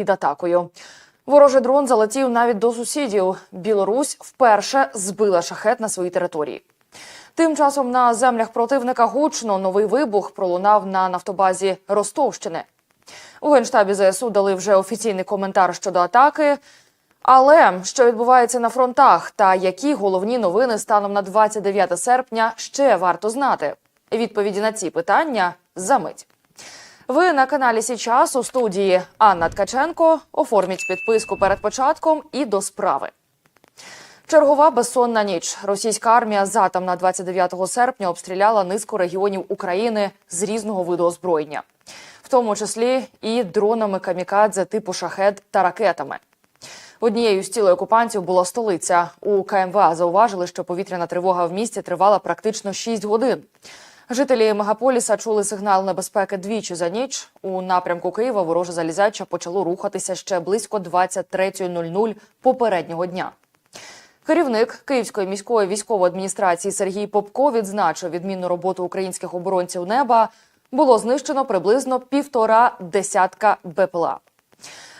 під атакою. Ворожий дрон залетів навіть до сусідів. Білорусь вперше збила шахет на своїй території. Тим часом на землях противника гучно новий вибух пролунав на нафтобазі Ростовщини. У генштабі ЗСУ дали вже офіційний коментар щодо атаки. Але що відбувається на фронтах та які головні новини станом на 29 серпня ще варто знати? Відповіді на ці питання за мить. Ви на каналі Січас у студії Анна Ткаченко. Оформіть підписку перед початком і до справи. Чергова безсонна ніч. Російська армія затам на 29 серпня обстріляла низку регіонів України з різного виду озброєння, в тому числі і дронами камікадзе типу шахет та ракетами. Однією з цілей окупантів була столиця. У КМВА зауважили, що повітряна тривога в місті тривала практично 6 годин. Жителі мегаполіса чули сигнал небезпеки двічі за ніч. У напрямку Києва вороже залізяча почало рухатися ще близько 23.00 попереднього дня. Керівник Київської міської військової адміністрації Сергій Попко відзначив відмінну роботу українських оборонців неба. Було знищено приблизно півтора десятка БПЛА.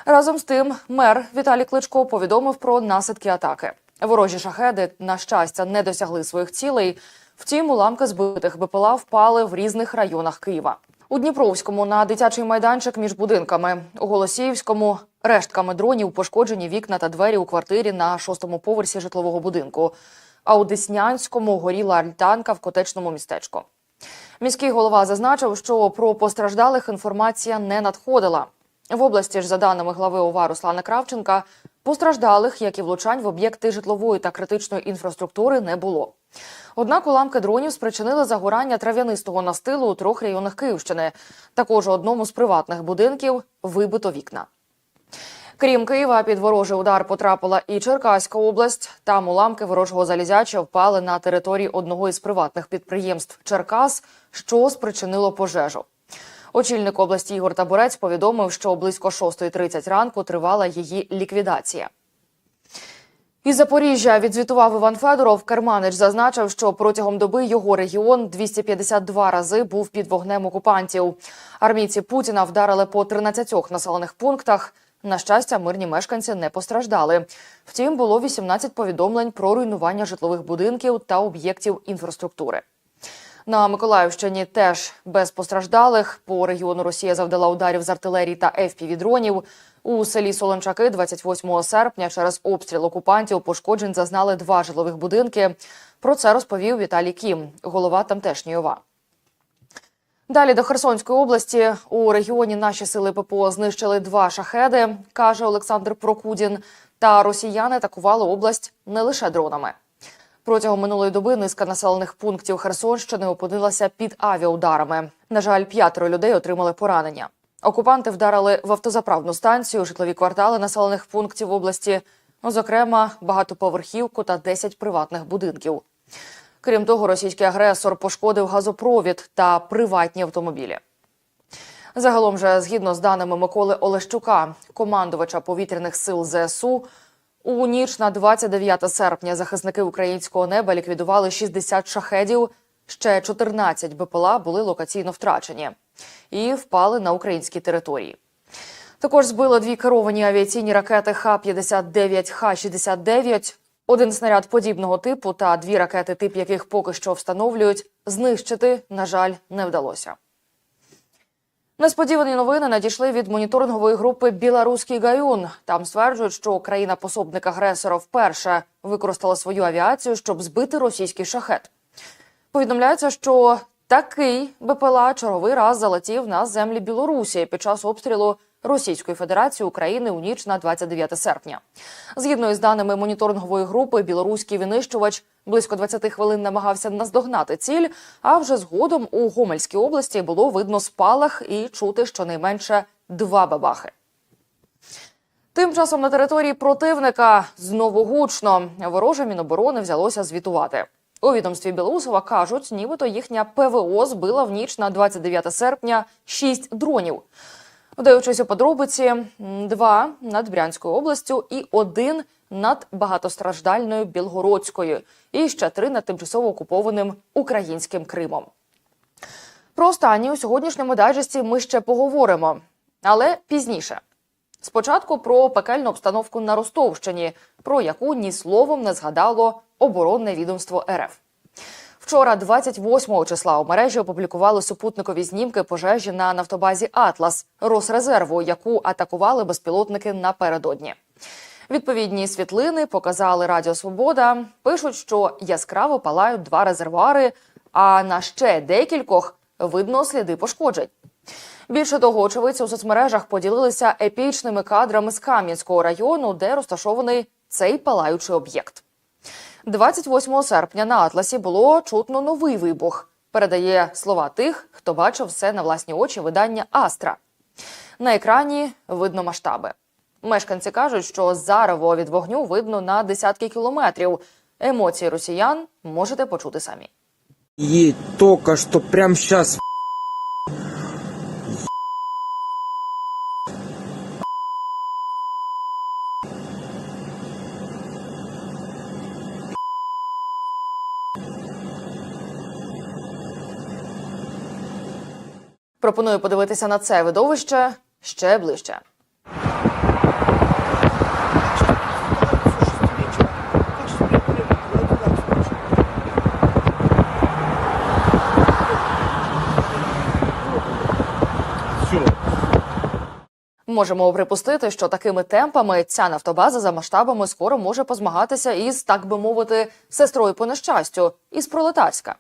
Разом з тим, мер Віталій Кличко повідомив про наслідки атаки. Ворожі шахеди, на щастя, не досягли своїх цілей. Втім, уламки збитих БПЛА впали в різних районах Києва. У Дніпровському на дитячий майданчик між будинками, у Голосіївському рештками дронів пошкоджені вікна та двері у квартирі на шостому поверсі житлового будинку. А у Деснянському горіла альтанка в котечному містечку. Міський голова зазначив, що про постраждалих інформація не надходила. В області ж, за даними глави ОВА Руслана Кравченка, постраждалих, як і влучань в об'єкти житлової та критичної інфраструктури, не було. Однак уламки дронів спричинили загорання трав'янистого настилу у трьох районах Київщини. Також у одному з приватних будинків вибито вікна. Крім Києва, під ворожий удар потрапила і Черкаська область. Там уламки ворожого залізяча впали на території одного із приватних підприємств Черкас, що спричинило пожежу. Очільник області Ігор Табурець повідомив, що близько 6.30 ранку тривала її ліквідація. Із Запоріжжя відзвітував Іван Федоров. Керманич зазначив, що протягом доби його регіон 252 рази був під вогнем окупантів. Армійці Путіна вдарили по 13 населених пунктах. На щастя, мирні мешканці не постраждали. Втім, було 18 повідомлень про руйнування житлових будинків та об'єктів інфраструктури. На Миколаївщині теж без постраждалих. По регіону Росія завдала ударів з артилерії та ФПВ-дронів. У селі Солончаки 28 серпня через обстріл окупантів пошкоджень зазнали два житлових будинки. Про це розповів Віталій Кім, голова тамтешньої ОВА. Далі до Херсонської області у регіоні наші сили ППО знищили два шахеди, каже Олександр Прокудін. Та росіяни атакували область не лише дронами. Протягом минулої доби низка населених пунктів Херсонщини опинилася під авіаударами. На жаль, п'ятеро людей отримали поранення. Окупанти вдарили в автозаправну станцію, житлові квартали населених пунктів області, ну, зокрема, багатоповерхівку та 10 приватних будинків. Крім того, російський агресор пошкодив газопровід та приватні автомобілі. Загалом же, згідно з даними Миколи Олещука, командувача повітряних сил ЗСУ, у ніч на 29 серпня захисники українського неба ліквідували 60 шахедів. Ще 14 БПЛА були локаційно втрачені і впали на українські території. Також збили дві керовані авіаційні ракети Х-59, Х-69. Один снаряд подібного типу та дві ракети, тип яких поки що встановлюють, знищити, на жаль, не вдалося. Несподівані новини надійшли від моніторингової групи Білоруський гаюн. Там стверджують, що країна-пособник агресора вперше використала свою авіацію, щоб збити російський шахет. Повідомляється, що такий БПЛА черговий раз залетів на землі Білорусі під час обстрілу Російської Федерації України у ніч на 29 серпня. Згідно із даними моніторингової групи, білоруський винищувач близько 20 хвилин намагався наздогнати ціль. А вже згодом у Гомельській області було видно спалах і чути щонайменше два бабахи. Тим часом на території противника знову гучно вороже міноборони взялося звітувати. У відомстві Білоусова кажуть, нібито їхня ПВО збила в ніч на 29 серпня шість дронів. Вдаючись у подробиці, два над Брянською областю і один над багатостраждальною Білгородською, і ще три над тимчасово окупованим українським Кримом. Про останні у сьогоднішньому дайджесті ми ще поговоримо, але пізніше. Спочатку про пекельну обстановку на Ростовщині, про яку ні словом не згадало оборонне відомство РФ. Вчора, 28 числа, у мережі опублікували супутникові знімки пожежі на нафтобазі Атлас Росрезерву, яку атакували безпілотники напередодні. Відповідні світлини показали Радіо Свобода. Пишуть, що яскраво палають два резервуари, а на ще декількох видно сліди пошкоджень. Більше того, очевидці у соцмережах поділилися епічними кадрами з Кам'янського району, де розташований цей палаючий об'єкт. 28 серпня на Атласі було чутно новий вибух. Передає слова тих, хто бачив все на власні очі видання Астра. На екрані видно масштаби. Мешканці кажуть, що зарево від вогню видно на десятки кілометрів. Емоції росіян можете почути самі. И только что прям сейчас Пропоную подивитися на це видовище ще ближче. Можемо припустити, що такими темпами ця нафтобаза за масштабами скоро може позмагатися із, так би мовити, сестрою по нещастю із пролетарська.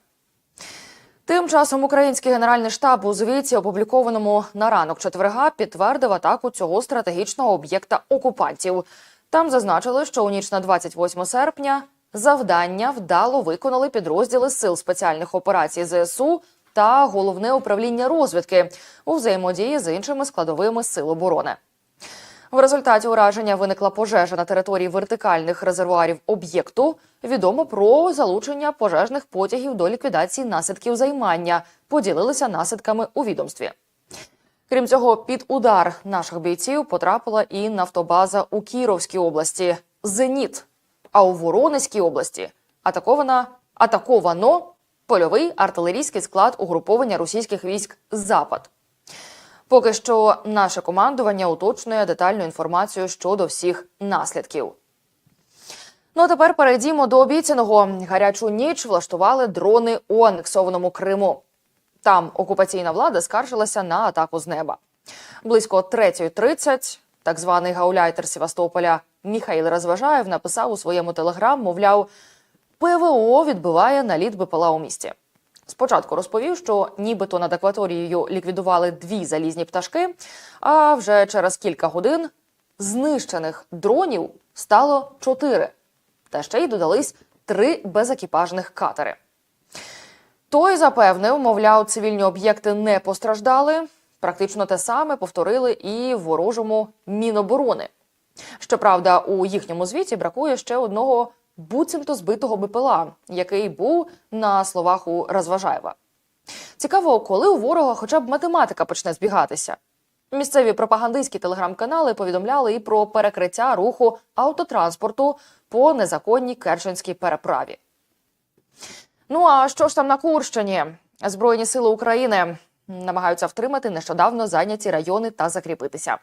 Тим часом український генеральний штаб у звіті, опублікованому на ранок четверга, підтвердив атаку цього стратегічного об'єкта окупантів. Там зазначили, що у ніч на 28 серпня завдання вдало виконали підрозділи сил спеціальних операцій ЗСУ та головне управління розвідки у взаємодії з іншими складовими сил оборони. В результаті ураження виникла пожежа на території вертикальних резервуарів об'єкту. Відомо про залучення пожежних потягів до ліквідації наслідків займання. Поділилися наслідками у відомстві. Крім цього, під удар наших бійців потрапила і нафтобаза у Кіровській області Зеніт. А у Воронезькій області атакована атаковано польовий артилерійський склад угруповання російських військ Запад. Поки що наше командування уточнює детальну інформацію щодо всіх наслідків. Ну а тепер перейдімо до обіцяного. Гарячу ніч влаштували дрони у анексованому Криму. Там окупаційна влада скаржилася на атаку з неба. Близько 3.30 так званий гауляйтер Севастополя Міхаїл Розважаєв написав у своєму телеграм, мовляв, ПВО відбиває наліт БПЛА у місті. Спочатку розповів, що нібито над акваторією ліквідували дві залізні пташки, а вже через кілька годин знищених дронів стало чотири. Та ще й додались три безекіпажних катери. Той запевнив, мовляв, цивільні об'єкти не постраждали. Практично те саме повторили і ворожому Міноборони. Щоправда, у їхньому звіті бракує ще одного буцімто збитого БПЛА, який був на словах у Розважаєва. Цікаво, коли у ворога хоча б математика почне збігатися. Місцеві пропагандистські телеграм-канали повідомляли і про перекриття руху автотранспорту по незаконній Керченській переправі. Ну а що ж там на Курщині? Збройні сили України намагаються втримати нещодавно зайняті райони та закріпитися.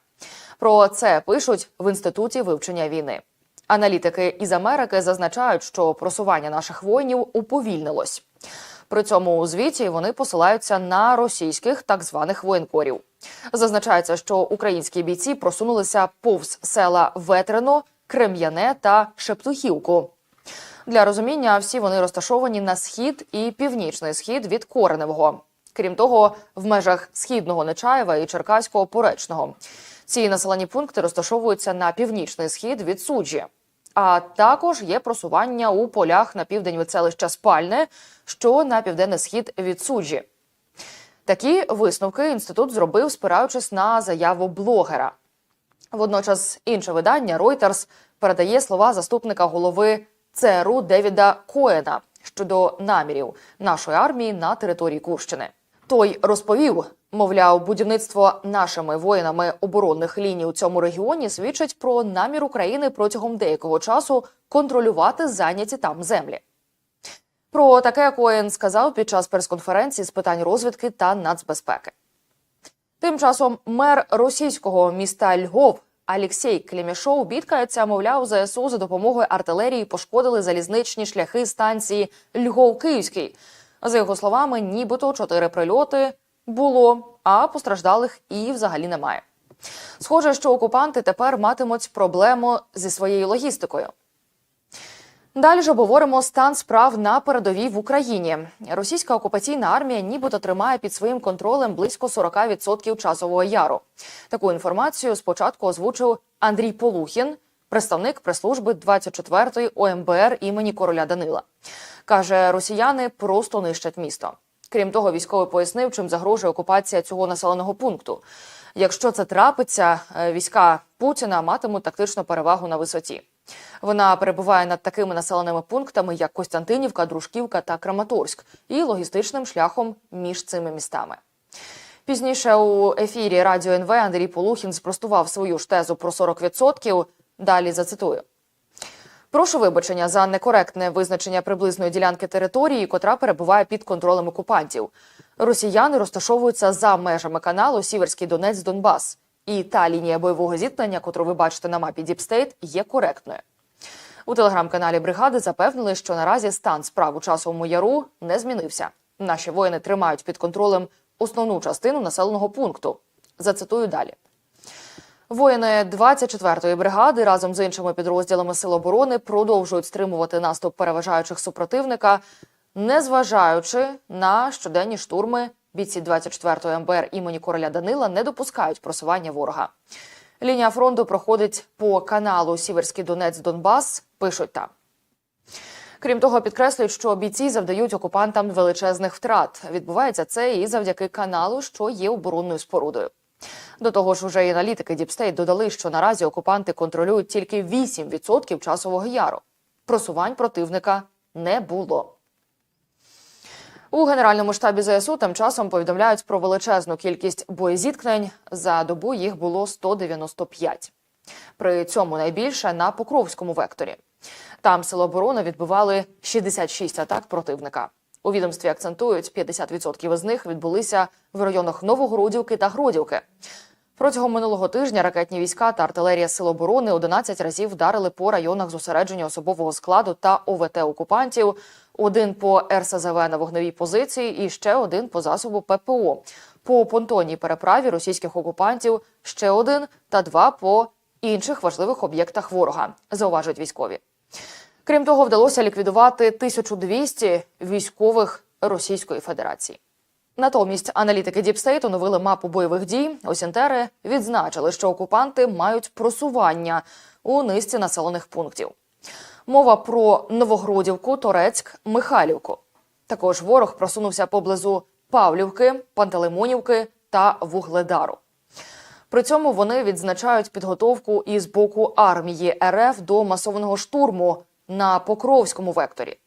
Про це пишуть в інституті вивчення війни. Аналітики із Америки зазначають, що просування наших воїнів уповільнилось. При цьому у звіті вони посилаються на російських так званих воєнкорів. Зазначається, що українські бійці просунулися повз села Ветрено, Крем'яне та Шептухівку. Для розуміння всі вони розташовані на схід і північний схід від Кореневого. Крім того, в межах східного Нечаєва і Черкаського Поречного. Ці населені пункти розташовуються на північний схід від суджі. А також є просування у полях на південь від селища Спальне, що на південний схід від суджі. Такі висновки інститут зробив, спираючись на заяву блогера. Водночас інше видання Reuters передає слова заступника голови ЦРУ Девіда Коена щодо намірів нашої армії на території Курщини. Той розповів, мовляв, будівництво нашими воїнами оборонних ліній у цьому регіоні свідчить про намір України протягом деякого часу контролювати зайняті там землі. Про таке Коен сказав під час прес-конференції з питань розвідки та нацбезпеки. Тим часом мер російського міста Львов Алексій Клімішов бідкається, мовляв, ЗСУ за допомогою артилерії пошкодили залізничні шляхи станції Львов-Київський. За його словами, нібито чотири прильоти було, а постраждалих і взагалі немає. Схоже, що окупанти тепер матимуть проблему зі своєю логістикою. Далі ж обговоримо стан справ на передовій в Україні. Російська окупаційна армія нібито тримає під своїм контролем близько 40% часового яру. Таку інформацію спочатку озвучив Андрій Полухін, представник прес-служби 24-ї ОМБР імені короля Данила. Каже, росіяни просто нищать місто. Крім того, військовий пояснив, чим загрожує окупація цього населеного пункту. Якщо це трапиться, е, війська Путіна матимуть тактичну перевагу на висоті. Вона перебуває над такими населеними пунктами, як Костянтинівка, Дружківка та Краматорськ, і логістичним шляхом між цими містами. Пізніше у ефірі Радіо НВ Андрій Полухін спростував свою ж тезу про 40%. Далі зацитую. Прошу вибачення за некоректне визначення приблизної ділянки території, котра перебуває під контролем окупантів. Росіяни розташовуються за межами каналу Сіверський Донець Донбас. І та лінія бойового зіткнення, котру ви бачите на мапі Діпстейт, є коректною. У телеграм-каналі бригади запевнили, що наразі стан справ у часовому яру не змінився. Наші воїни тримають під контролем основну частину населеного пункту. Зацитую далі. Воїни 24-ї бригади разом з іншими підрозділами Сил оборони продовжують стримувати наступ переважаючих супротивника, незважаючи на щоденні штурми. Бійці 24-ї МБР імені короля Данила не допускають просування ворога. Лінія фронту проходить по каналу Сіверський Донець Донбас. Пишуть там. Крім того, підкреслюють, що бійці завдають окупантам величезних втрат. Відбувається це і завдяки каналу, що є оборонною спорудою. До того ж, уже і аналітики Діпстейт додали, що наразі окупанти контролюють тільки 8% часового яру. Просувань противника не було. У генеральному штабі ЗСУ тим часом повідомляють про величезну кількість боєзіткнень. За добу їх було 195. При цьому найбільше на Покровському векторі. Там сили оборони відбивали 66 атак противника. У відомстві акцентують, 50% із них відбулися в районах Новогродівки та Гродівки. Протягом минулого тижня ракетні війська та артилерія Сил оборони 11 разів вдарили по районах зосередження особового складу та ОВТ окупантів. Один по РСЗВ на вогневій позиції і ще один по засобу ППО. По понтонній переправі російських окупантів ще один та два по інших важливих об'єктах ворога. Зауважують військові. Крім того, вдалося ліквідувати 1200 військових Російської Федерації. Натомість аналітики Діпстейт оновили мапу бойових дій. Осінтери відзначили, що окупанти мають просування у низці населених пунктів. Мова про Новогродівку, Торецьк, Михайлівку. Також ворог просунувся поблизу Павлівки, Пантелеймонівки та Вугледару. При цьому вони відзначають підготовку із боку армії РФ до масованого штурму на Покровському векторі.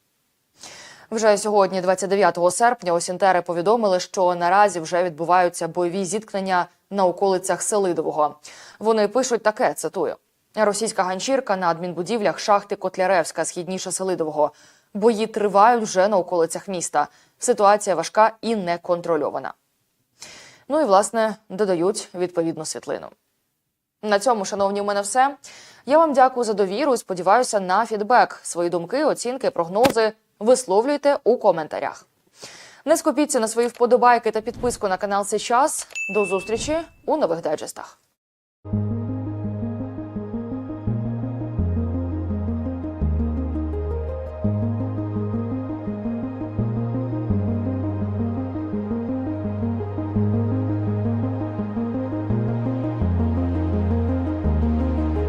Вже сьогодні, 29 серпня, осінтери повідомили, що наразі вже відбуваються бойові зіткнення на околицях Селидового. Вони пишуть таке: цитую: російська ганчірка на адмінбудівлях шахти Котляревська, східніше Селидового. Бої тривають вже на околицях міста. Ситуація важка і неконтрольована. Ну і власне додають відповідну світлину. На цьому, шановні, у мене все. Я вам дякую за довіру і сподіваюся на фідбек. Свої думки, оцінки, прогнози висловлюйте у коментарях. Не скупіться на свої вподобайки та підписку на канал Сейчас. До зустрічі у нових дайджестах.